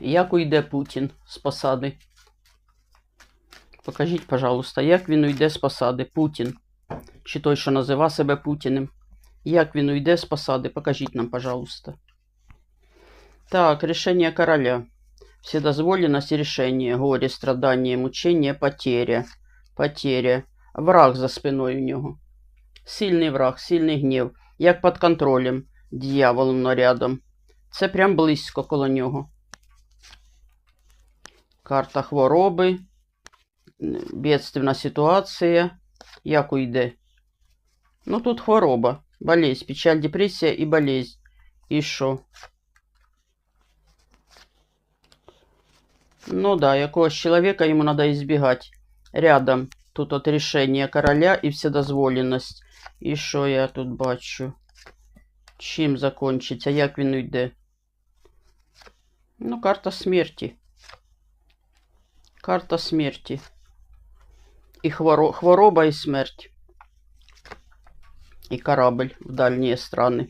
Як уйде Путін з посади? Покажіть, пожалуйста, як він уйде з посади? Путін. Чи той, що назива себе Путіним. Як він уйде з посади? Покажіть нам, пожалуйста. Так, решение короля. Вседозволенность решения. Горе, страдание, мучение, потеря. Потеря. Враг за спиною у нього. Сильний враг, сильний гнів. Як під контролем. Дьявол но рядом. Це прям близько коло нього. Карта хвороби. Бедственна ситуація. Як уйде? Ну тут хвороба. Болезнь, печаль, депресія і болезнь. І що? Ну да, якогось чоловіка йому треба избегать. Рядом тут от рішення короля і вседозволеність. І що я тут бачу? Чим закончиться? Як він уйде? Ну, карта смерті. Карта смерті. І хворо... хвороба і смерть. І корабль в дальні страни.